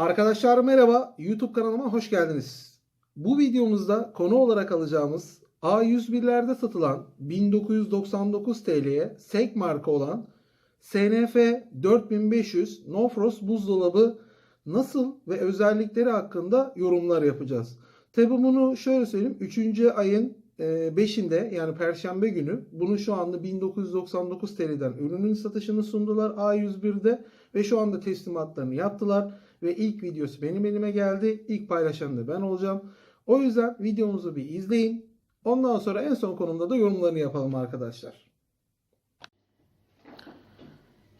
Arkadaşlar merhaba, YouTube kanalıma hoş geldiniz. Bu videomuzda konu olarak alacağımız A101'lerde satılan 1999 TL'ye SEG marka olan SNF 4500 No Frost buzdolabı nasıl ve özellikleri hakkında yorumlar yapacağız. Tabi bunu şöyle söyleyeyim 3. ayın 5'inde yani Perşembe günü bunu şu anda 1999 TL'den ürünün satışını sundular A101'de ve şu anda teslimatlarını yaptılar ve ilk videosu benim elime geldi. İlk paylaşan da ben olacağım. O yüzden videomuzu bir izleyin. Ondan sonra en son konumda da yorumlarını yapalım arkadaşlar.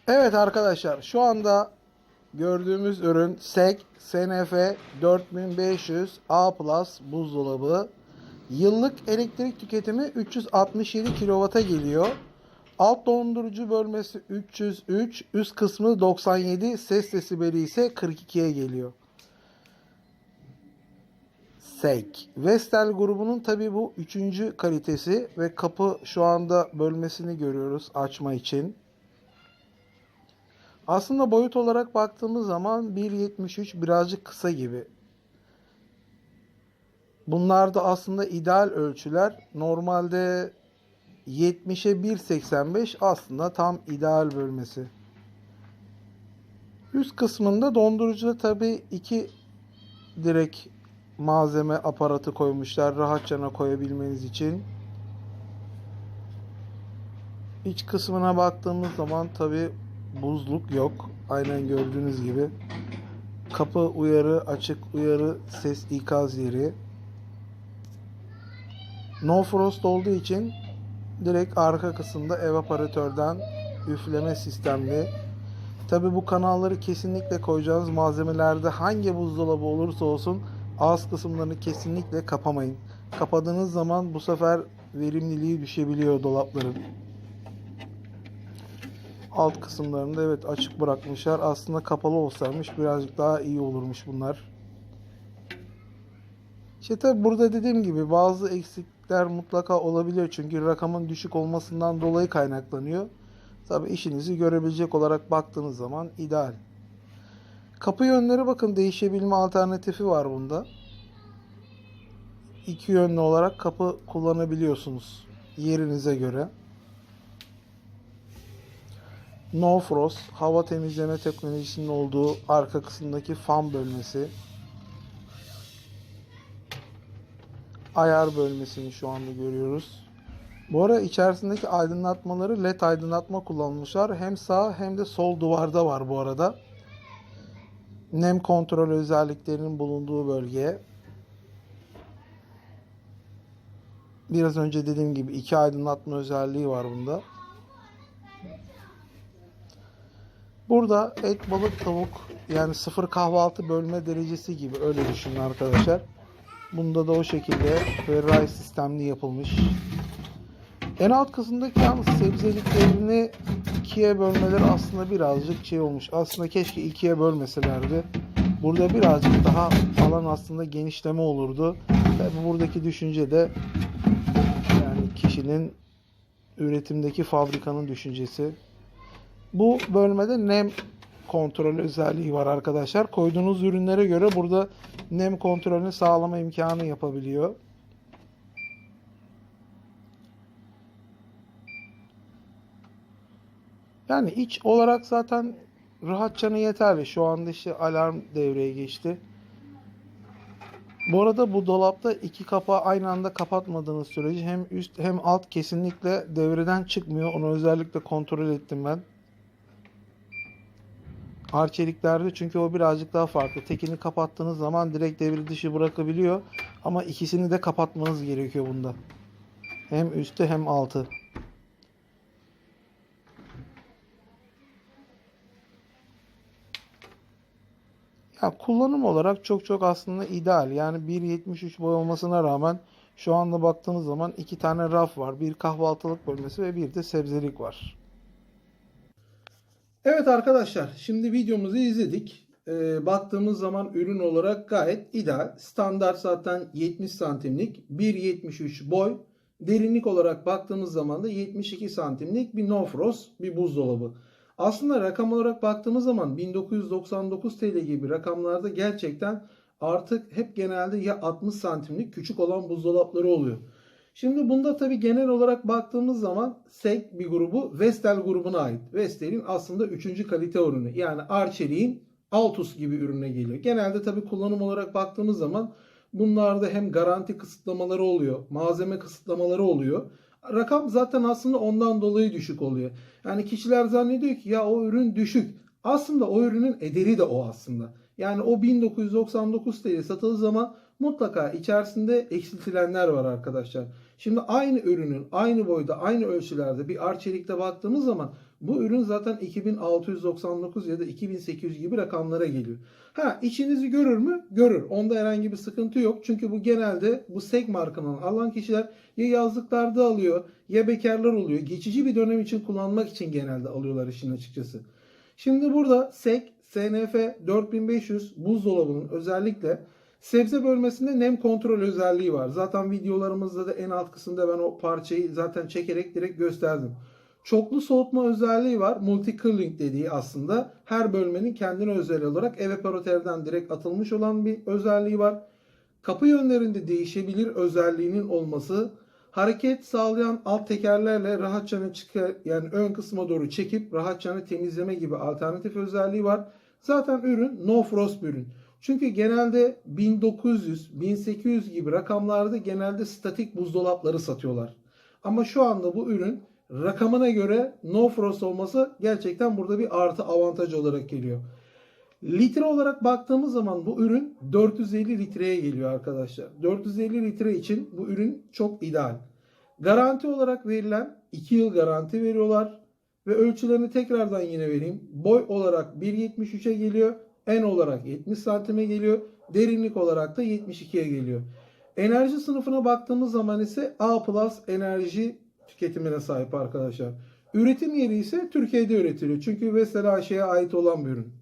Evet arkadaşlar şu anda gördüğümüz ürün SEG SNF 4500 A Plus buzdolabı. Yıllık elektrik tüketimi 367 kW'a geliyor. Alt dondurucu bölmesi 303, üst kısmı 97, ses desibeli ise 42'ye geliyor. SEG. Vestel grubunun tabi bu üçüncü kalitesi ve kapı şu anda bölmesini görüyoruz açma için. Aslında boyut olarak baktığımız zaman 1.73 birazcık kısa gibi. Bunlar da aslında ideal ölçüler. Normalde 70'e 1.85 aslında tam ideal bölmesi. Üst kısmında dondurucuda tabi iki direkt malzeme aparatı koymuşlar rahatça koyabilmeniz için. İç kısmına baktığımız zaman tabi buzluk yok. Aynen gördüğünüz gibi. Kapı uyarı, açık uyarı, ses ikaz yeri. No frost olduğu için direkt arka kısımda evaporatörden üfleme sistemli. Tabi bu kanalları kesinlikle koyacağınız malzemelerde hangi buzdolabı olursa olsun ağız kısımlarını kesinlikle kapamayın. Kapadığınız zaman bu sefer verimliliği düşebiliyor dolapların. Alt kısımlarında evet açık bırakmışlar. Aslında kapalı olsaymış birazcık daha iyi olurmuş bunlar. İşte tabi burada dediğim gibi bazı eksikler mutlaka olabiliyor. Çünkü rakamın düşük olmasından dolayı kaynaklanıyor. Tabi işinizi görebilecek olarak baktığınız zaman ideal. Kapı yönleri bakın değişebilme alternatifi var bunda. İki yönlü olarak kapı kullanabiliyorsunuz yerinize göre. No Frost hava temizleme teknolojisinin olduğu arka kısımdaki fan bölmesi. Ayar bölmesini şu anda görüyoruz. Bu ara içerisindeki aydınlatmaları led aydınlatma kullanmışlar. Hem sağ hem de sol duvarda var bu arada. Nem kontrol özelliklerinin bulunduğu bölge. Biraz önce dediğim gibi iki aydınlatma özelliği var bunda. Burada et, balık, tavuk yani sıfır kahvaltı bölme derecesi gibi öyle düşünün arkadaşlar. Bunda da o şekilde ferrari sistemli yapılmış. En alt kısımdaki yalnız sebzeliklerini ikiye bölmeleri aslında birazcık şey olmuş. Aslında keşke ikiye bölmeselerdi. Burada birazcık daha alan aslında genişleme olurdu. Tabi buradaki düşünce de yani kişinin üretimdeki fabrikanın düşüncesi. Bu bölmede nem kontrol özelliği var arkadaşlar. Koyduğunuz ürünlere göre burada nem kontrolünü sağlama imkanı yapabiliyor. Yani iç olarak zaten rahatçanı yeterli. Şu anda işte alarm devreye geçti. Bu arada bu dolapta iki kapağı aynı anda kapatmadığınız sürece hem üst hem alt kesinlikle devreden çıkmıyor. Onu özellikle kontrol ettim ben. Arçeliklerde çünkü o birazcık daha farklı. Tekini kapattığınız zaman direkt devre dışı bırakabiliyor. Ama ikisini de kapatmanız gerekiyor bunda. Hem üstte hem altı. Ya kullanım olarak çok çok aslında ideal. Yani 1.73 boy olmasına rağmen şu anda baktığınız zaman iki tane raf var. Bir kahvaltılık bölmesi ve bir de sebzelik var. Evet arkadaşlar şimdi videomuzu izledik. Ee, baktığımız zaman ürün olarak gayet ideal. Standart zaten 70 santimlik 1.73 boy. Derinlik olarak baktığımız zaman da 72 santimlik bir no frost bir buzdolabı. Aslında rakam olarak baktığımız zaman 1999 TL gibi rakamlarda gerçekten artık hep genelde ya 60 santimlik küçük olan buzdolapları oluyor. Şimdi bunda tabi genel olarak baktığımız zaman SEG bir grubu Vestel grubuna ait. Vestel'in aslında 3. kalite ürünü. Yani Arçelik'in Altus gibi ürüne geliyor. Genelde tabi kullanım olarak baktığımız zaman bunlarda hem garanti kısıtlamaları oluyor, malzeme kısıtlamaları oluyor. Rakam zaten aslında ondan dolayı düşük oluyor. Yani kişiler zannediyor ki ya o ürün düşük. Aslında o ürünün ederi de o aslında. Yani o 1999 TL satıldığı zaman mutlaka içerisinde eksiltilenler var arkadaşlar. Şimdi aynı ürünün aynı boyda aynı ölçülerde bir Arçelik'te baktığımız zaman bu ürün zaten 2699 ya da 2800 gibi rakamlara geliyor. Ha içinizi görür mü? Görür. Onda herhangi bir sıkıntı yok. Çünkü bu genelde bu SEG markadan alan kişiler ya yazlıklarda alıyor ya bekarlar oluyor. Geçici bir dönem için kullanmak için genelde alıyorlar işin açıkçası. Şimdi burada SEG SNF 4500 buzdolabının özellikle sebze bölmesinde nem kontrol özelliği var. Zaten videolarımızda da en alt kısımda ben o parçayı zaten çekerek direkt gösterdim. Çoklu soğutma özelliği var. Multi cooling dediği aslında her bölmenin kendine özel olarak evaporatörden direkt atılmış olan bir özelliği var. Kapı yönlerinde değişebilir özelliğinin olması, hareket sağlayan alt tekerlerle rahatça çıkar yani ön kısma doğru çekip rahatça temizleme gibi alternatif özelliği var. Zaten ürün no frost bir ürün. Çünkü genelde 1900, 1800 gibi rakamlarda genelde statik buzdolapları satıyorlar. Ama şu anda bu ürün rakamına göre no frost olması gerçekten burada bir artı avantaj olarak geliyor. Litre olarak baktığımız zaman bu ürün 450 litreye geliyor arkadaşlar. 450 litre için bu ürün çok ideal. Garanti olarak verilen 2 yıl garanti veriyorlar. Ve ölçülerini tekrardan yine vereyim. Boy olarak 1.73'e geliyor. En olarak 70 santime geliyor. Derinlik olarak da 72'ye geliyor. Enerji sınıfına baktığımız zaman ise A plus enerji tüketimine sahip arkadaşlar. Üretim yeri ise Türkiye'de üretiliyor. Çünkü Vestel AŞ'ye ait olan bir ürün.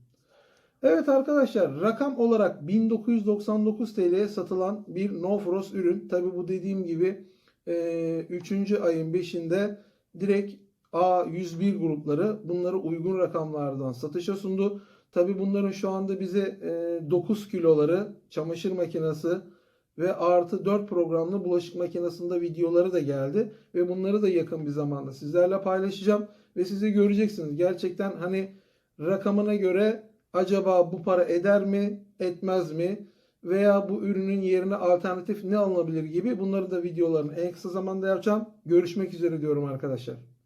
Evet arkadaşlar rakam olarak 1999 TL'ye satılan bir No Frost ürün. Tabi bu dediğim gibi 3. ayın 5'inde direkt A101 grupları bunları uygun rakamlardan satışa sundu. Tabi bunların şu anda bize 9 kiloları çamaşır makinesi ve artı 4 programlı bulaşık makinesinde videoları da geldi. Ve bunları da yakın bir zamanda sizlerle paylaşacağım. Ve sizi göreceksiniz. Gerçekten hani rakamına göre acaba bu para eder mi etmez mi? Veya bu ürünün yerine alternatif ne alınabilir gibi bunları da videolarını en kısa zamanda yapacağım. Görüşmek üzere diyorum arkadaşlar.